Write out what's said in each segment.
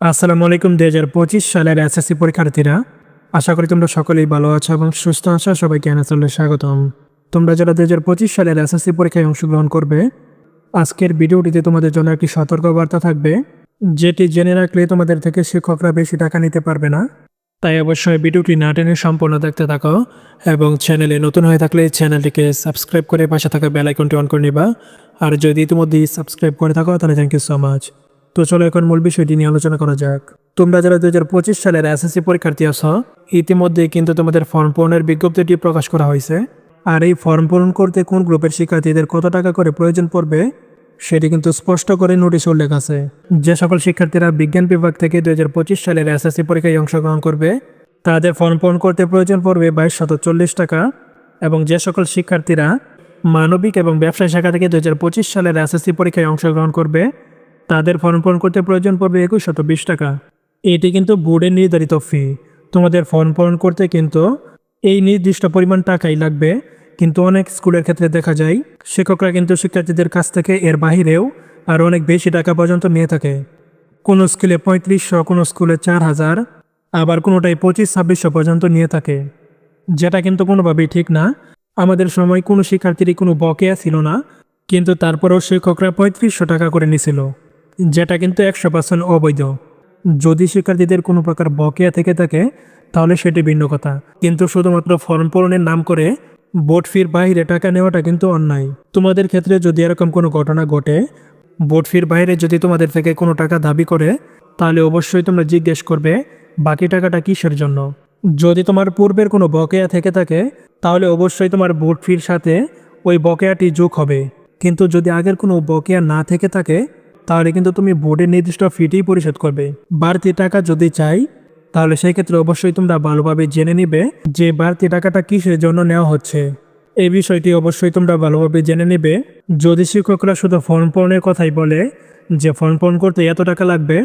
আসসালামু আলাইকুম, দুই হাজার পঁচিশ সালের এসএসসি পরীক্ষার্থীরা। আশা করি তোমরা সকলেই ভালো আছো এবং সুস্থ আছো, সবাইকে আনাচলে স্বাগতম। তোমরা যারা দুই হাজার পঁচিশ সালের এসএসসি পরীক্ষায় অংশগ্রহণ করবে, আজকের ভিডিওটিতে তোমাদের জন্য একটি সতর্কবার্তা থাকবে, যেটি জেনে রাখলে তোমাদের থেকে শিক্ষকরা বেশি টাকা নিতে পারবে না। তাই অবশ্যই ভিডিওটি না টেনে সম্পূর্ণ দেখতে থাকো এবং চ্যানেলে নতুন হয়ে থাকলে চ্যানেলটিকে সাবস্ক্রাইব করে পাশে থাকা বেল আইকনটি অন করে নিবা। আর যদি ইতিমধ্যেই সাবস্ক্রাইব করে থাকো, তাহলে থ্যাংক ইউ সো মাচ তো চলো এখন মূল বিষয়টি নিয়ে আলোচনা করা যাক। তোমরা যারা দু হাজার পঁচিশ সালের এসএসসি পরীক্ষার্থী আছো ইতিমধ্যে কিন্তু তোমাদের ফর্ম পূরণের বিজ্ঞপ্তিটি প্রকাশ করা হয়েছে। আর এই ফর্ম পূরণ করতে কোন গ্রুপের শিক্ষার্থীদের কত টাকা করে প্রয়োজন পড়বে, সেটি কিন্তু স্পষ্ট করে নোটিশ উল্লেখ আছে। যে সকল শিক্ষার্থীরা বিজ্ঞান বিভাগ থেকে দু হাজার পঁচিশ সালের এসএসসি পরীক্ষায় অংশগ্রহণ করবে, তাদের ফর্ম পূরণ করতে প্রয়োজন পড়বে বাইশ শত চল্লিশ টাকা এবং যে সকল শিক্ষার্থীরা মানবিক এবং ব্যবসায় শাখা থেকে দু হাজার পঁচিশ সালের এসএসসি পরীক্ষায় অংশগ্রহণ করবে তাদের ফর্ম পূরণ করতে প্রয়োজন পড়বে একুশ শত বিশ টাকা। এটি কিন্তু বোর্ডের নির্ধারিত ফি তোমাদের ফর্ম পূরণ করতে কিন্তু এই নির্দিষ্ট পরিমাণ টাকাই লাগবে। কিন্তু অনেক স্কুলের ক্ষেত্রে দেখা যায়, শিক্ষকরা কিন্তু শিক্ষার্থীদের কাছ থেকে এর বাহিরেও আরও অনেক বেশি টাকা পর্যন্ত নিয়ে থাকে। কোনো স্কুলে পঁয়ত্রিশশো কোনো স্কুলে চার হাজার, আবার কোনোটাই পঁচিশ ছাব্বিশশো পর্যন্ত নিয়ে থাকে। যেটা কিন্তু কোনোভাবেই ঠিক না। আমাদের সময় কোনো শিক্ষার্থীরই কোনো বকেয়া ছিল না, কিন্তু তারপরেও শিক্ষকরা পঁয়ত্রিশশো টাকা করে নিছিল। যেটা কিন্তু একশো পার্সেন্ট অবৈধ। যদি শিক্ষার্থীদের কোনো প্রকার বকেয়া থেকে থাকে, তাহলে সেটি ভিন্ন কথা। কিন্তু শুধুমাত্র ফর্ম পূরণের নাম করে বোর্ড ফির বাইরে টাকা নেওয়াটা কিন্তু অন্যায়। তোমাদের ক্ষেত্রে যদি এরকম কোনো ঘটনা ঘটে, বোর্ড ফির বাইরে যদি তোমাদের থেকে কোনো টাকা দাবি করে, তাহলে অবশ্যই তোমরা জিজ্ঞেস করবে, বাকি টাকাটা কিসের জন্য? যদি তোমার পূর্বের কোনো বকেয়া থেকে থাকে, তাহলে অবশ্যই তোমার বোর্ড ফির সাথে ওই বকেয়াটি যোগ হবে। কিন্তু যদি আগের কোনো বকেয়া না থেকে থাকে তাহলে কিন্তু তুমি বোর্ডের নির্দিষ্ট ফিটি পরিশোধ করবে। বাড়তি টাকা যদি চাই, তাহলে সেই ক্ষেত্রে অবশ্যই তোমরা ভালোভাবে জেনে নিবে যে বাড়তি টাকাটা কিসের জন্য নেওয়া হচ্ছে। এই বিষয়টি অবশ্যই তোমরা ভালোভাবে জেনে নেবে। যদি শিক্ষকরা শুধু ফর্ম পূরণের কথাই বলে যে ফর্ম পূরণ করতে এত টাকা লাগবে,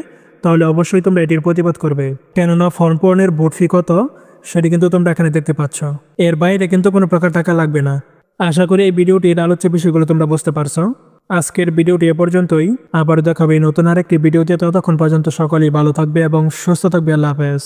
তাহলে অবশ্যই তোমরা এটির প্রতিবাদ করবে। কেননা ফর্ম পূরণের বোর্ড ফি কত, সেটি কিন্তু তোমরা এখানে দেখতে পাচ্ছ। এর বাইরে কিন্তু কোনো প্রকার টাকা লাগবে না। আশা করি এই ভিডিওটির আলোচ্য বিষয়গুলো তোমরা বুঝতে পারছ। আজকের ভিডিওটি এ পর্যন্তই। আবার দেখাবে নতুন আরেকটি ভিডিওতে, ততক্ষণ পর্যন্ত সকলেই ভালো থাকবে এবং সুস্থ থাকবে। আল্লাহ হাফেজ।